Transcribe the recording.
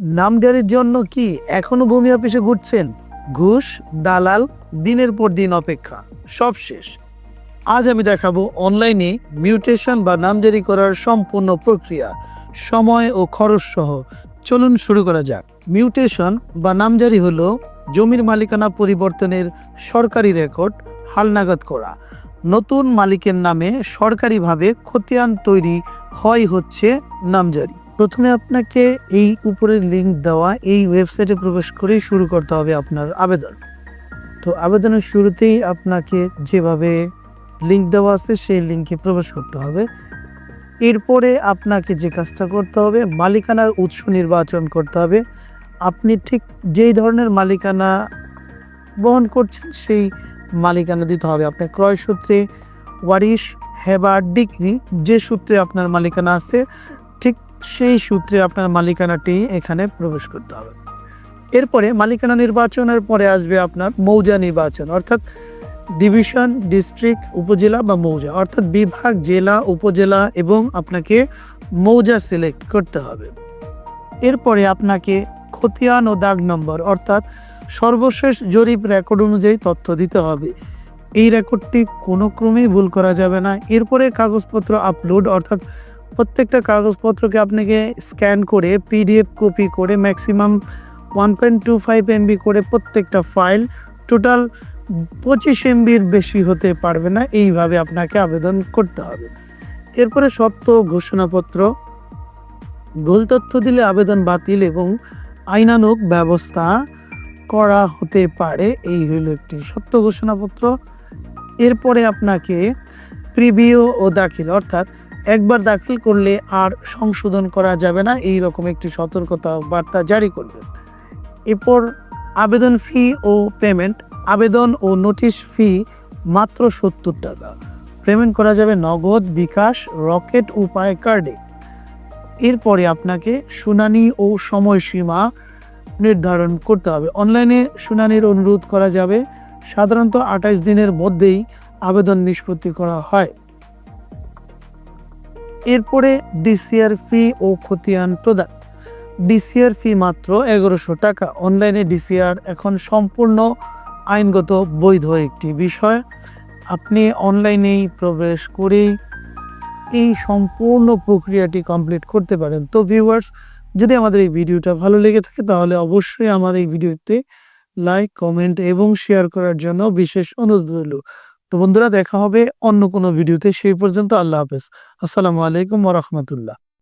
নামজারির জন্য কি এখনও ভূমি অফিসে ঘুরছেন? ঘুষ, দালাল, দিনের পর দিন অপেক্ষা। সব শেষ। আজ আমি দেখাবো অনলাইনে মিউটেশন বা নামজারি করার সম্পূর্ণ প্রক্রিয়া। সময় ও খরচ সহ। চলুন শুরু করা যাক। মিউটেশন বা নামজারি হলো জমির মালিকানা পরিবর্তনের সরকারি রেকর্ড হালনাগাদ করা। নতুন মালিকের নামে সরকারিভাবে খতিয়ান তৈরি হয় হচ্ছে নামজারি। প্রথমে আপনাকে এই উপরের লিঙ্ক দেওয়া এই ওয়েবসাইটে প্রবেশ করেই শুরু করতে হবে আপনার আবেদন। তো আবেদনের শুরুতেই আপনাকে যেভাবে লিঙ্ক দেওয়া আছে সেই লিঙ্কে প্রবেশ করতে হবে। এরপরে আপনাকে যে কাজটা করতে হবে, মালিকানার উৎস নির্বাচন করতে হবে। আপনি ঠিক যেই ধরনের মালিকানা বহন করছেন সেই মালিকানা দিতে হবে। আপনার ক্রয় সূত্রে, ওয়ারিশ হেবার ডিগ্রি, যে সূত্রে আপনার মালিকানা আছে সেই সূত্রে আপনার মালিকানাটি এখানে প্রবেশ করতে হবে। এরপরে মালিকানা নির্বাচনের পরে আসবে আপনার মৌজা নির্বাচন, অর্থাৎ ডিভিশন, ডিস্ট্রিক্ট, উপজেলা বা মৌজা, অর্থাৎ বিভাগ, জেলা, উপজেলা এবং আপনাকে মৌজা সিলেক্ট করতে হবে। এরপরে আপনাকে খতিয়ান ও দাগ নম্বর, অর্থাৎ সর্বশেষ জরিপ রেকর্ড অনুযায়ী তথ্য দিতে হবে। এই রেকর্ডটি কোনো ক্রমেই ভুল করা যাবে না। এরপরে কাগজপত্র আপলোড অর্থাৎ প্রত্যেকটা কাগজপত্রকে আপনাকে স্ক্যান করে পিডিএফ কপি করে maximum one point two five MB করে প্রত্যেকটা ফাইল টোটাল পঁচিশ এমবির বেশি হতে পারবে না। এইভাবে আপনাকে আবেদন করতে হবে। এরপরে সত্য ঘোষণাপত্র। ভুল তথ্য দিলে আবেদন বাতিল এবং আইনানুগ ব্যবস্থা করা হতে পারে। এই হইল একটি সত্য ঘোষণাপত্র। এরপরে আপনাকে প্রিভিউ ও দাখিল, অর্থাৎ একবার দাখিল করলে আর সংশোধন করা যাবে না। এই রকম একটি সতর্কতা বার্তা জারি করবে এরপর আবেদন ফি ও পেমেন্ট আবেদন ও নোটিশ ফি মাত্র সত্তর টাকা। পেমেন্ট করা যাবে নগদ, বিকাশ, রকেট উপায় কার্ডে। এরপরে আপনাকে শুনানি ও সময়সীমা নির্ধারণ করতে হবে। অনলাইনে শুনানির অনুরোধ করা যাবে। সাধারণত আঠাইশ দিনের মধ্যেই আবেদন নিষ্পত্তি করা হয়। এরপরে ডিসিআর ফি ও খতিয়ান প্রদান। ডিসিআর ফি মাত্র এগারোশো টাকা। অনলাইনে ডিসিআর এখন সম্পূর্ণ আইনগত বৈধ একটি বিষয়। আপনি অনলাইনেই প্রবেশ করেই এই সম্পূর্ণ প্রক্রিয়াটি কমপ্লিট করতে পারেন। তো ভিউয়ার্স, যদি আমাদের এই ভিডিওটা ভালো লেগে থাকে, তাহলে অবশ্যই আমার এই ভিডিওতে লাইক, কমেন্ট এবং শেয়ার করার জন্য বিশেষ অনুরোধ রইল। তো বন্ধুরা দেখা হবে অন্য কোনো ভিডিওতে। সেই পর্যন্ত আল্লাহ হাফেজ। আসসালামু আলাইকুম ওরহমতুল্লাহ